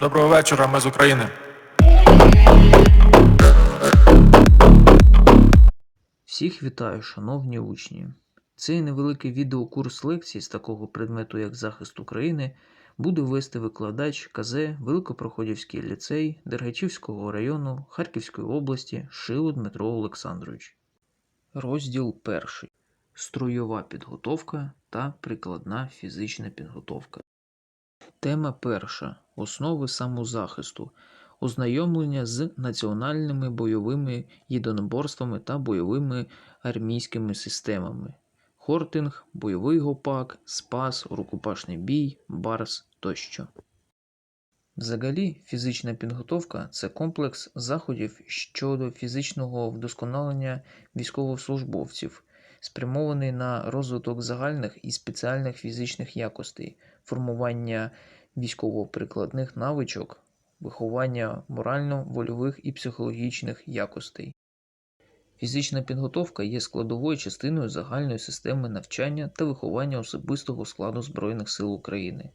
Доброго вечора, ми з України. Всіх вітаю, шановні учні! Цей невеликий відеокурс лекцій з такого предмету, як захист України, буде вести викладач КЗ Великопроходівський ліцей Дергачівського району Харківської області Шило Дмитро Олександрович. Розділ перший. Строєва підготовка та прикладна фізична підготовка. Тема перша. Основи самозахисту. Ознайомлення з національними бойовими єдиноборствами та бойовими армійськими системами. Хортинг, бойовий гопак, спас, рукопашний бій, барс тощо. Взагалі, фізична підготовка це комплекс заходів щодо фізичного вдосконалення військовослужбовців, спрямований на розвиток загальних і спеціальних фізичних якостей, формування військово-прикладних навичок, виховання морально-вольових і психологічних якостей. Фізична підготовка є складовою частиною загальної системи навчання та виховання особистого складу Збройних сил України.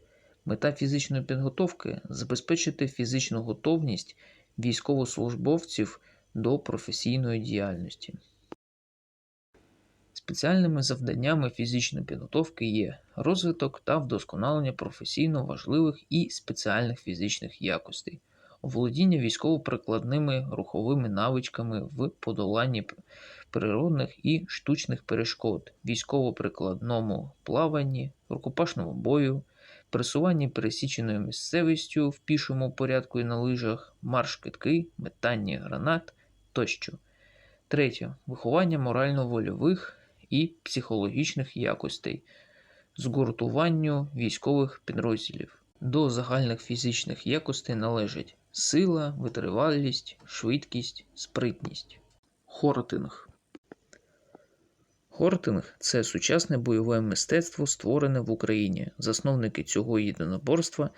Мета фізичної підготовки забезпечити фізичну готовність військовослужбовців до професійної діяльності. Спеціальними завданнями фізичної підготовки є розвиток та вдосконалення професійно важливих і спеціальних фізичних якостей, оволодіння військово-прикладними руховими навичками в подоланні природних і штучних перешкод, військово-прикладному плаванні, рукопашному бою, пересуванні пересіченою місцевістю в пішому порядку і на лижах, марш-китки, метанні гранат тощо. Третє. Виховання морально-вольових і психологічних якостей, згуртуванню військових підрозділів. До загальних фізичних якостей належать сила, витривалість, швидкість, спритність. Хортинг. Хортинг це сучасне бойове мистецтво, створене в Україні. Засновники цього єдиноборства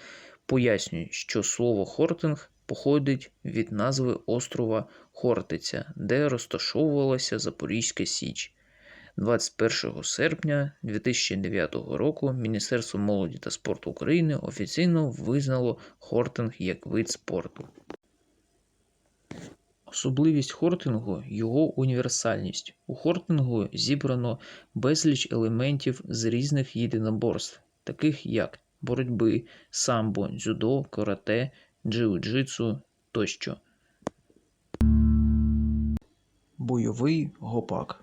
пояснюють, що слово хортинг походить від назви острова Хортиця, де розташовувалася Запорізька Січ. 21 серпня 2009 року Міністерство молоді та спорту України офіційно визнало хортинг як вид спорту. Особливість хортингу його універсальність. У хортингу зібрано безліч елементів з різних єдиноборств, таких як боротьби, самбо, дзюдо, карате, джиу-джитсу тощо. Бойовий гопак.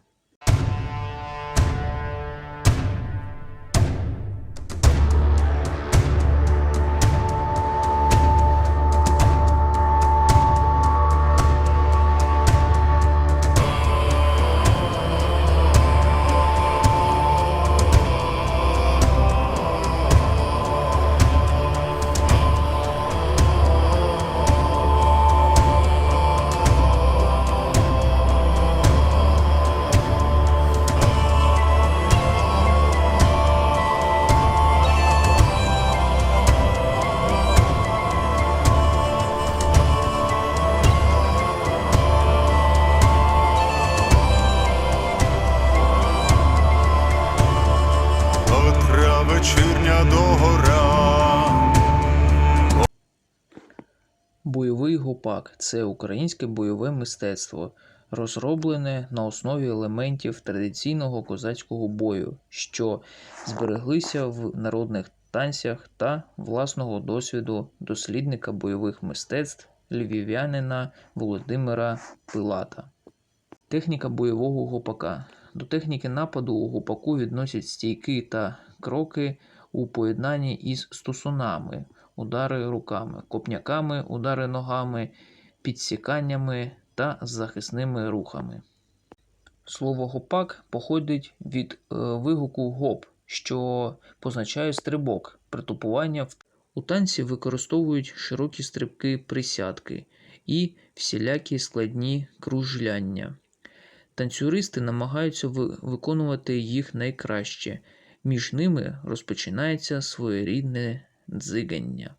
Вечірня догора. Бойовий гопак це українське бойове мистецтво, розроблене на основі елементів традиційного козацького бою, що збереглися в народних танцях та власного досвіду дослідника бойових мистецтв львів'янина Володимира Пилата. Техніка бойового гопака. До техніки нападу у гопаку відносять стійки та кроки у поєднанні із стосунами, удари руками, копняками, удари ногами, підсіканнями та захисними рухами. Слово гопак походить від е, вигуку гоп, що позначає стрибок, притупування. У танці використовують широкі стрибки присядки і всілякі складні кружляння. Танцюристи намагаються виконувати їх найкраще. Між ними розпочинається своєрідне дзигання.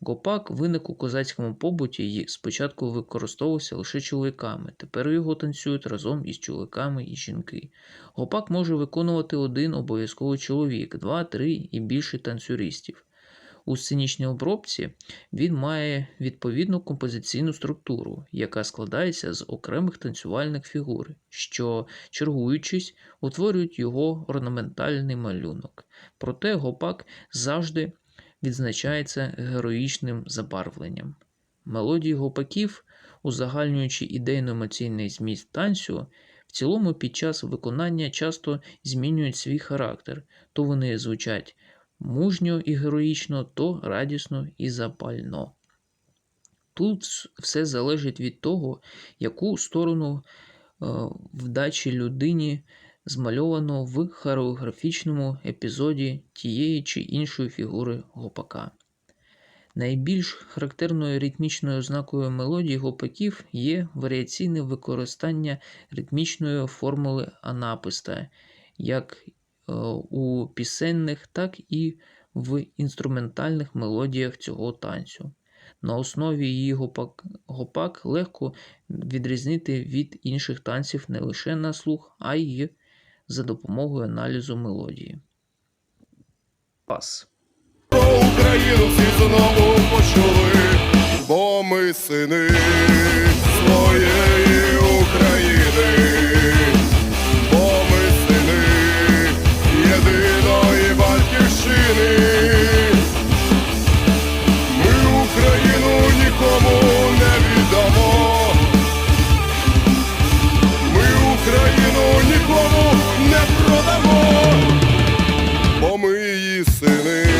Гопак виник у козацькому побуті і спочатку використовувався лише чоловіками, тепер його танцюють разом із чоловіками і жінки. Гопак може виконувати один обов'язковий чоловік, два, три і більше танцюристів. У сценічній обробці він має відповідну композиційну структуру, яка складається з окремих танцювальних фігур, що, чергуючись, утворюють його орнаментальний малюнок. Проте гопак завжди відзначається героїчним забарвленням. Мелодії гопаків, узагальнюючи ідейно-емоційний зміст танцю, в цілому під час виконання часто змінюють свій характер, то вони звучать мужньо і героїчно, то радісно і запально. Тут все залежить від того, яку сторону е, вдачі людині змальовано в хореографічному епізоді тієї чи іншої фігури гопака. Найбільш характерною ритмічною ознакою мелодії гопаків є варіаційне використання ритмічної формули анаписта, як у пісенних, так і в інструментальних мелодіях цього танцю. На основі її гопак, гопак легко відрізнити від інших танців не лише на слух, а й за допомогою аналізу мелодії. Пас. Україну всі знову почули, бо ми сини України. feeling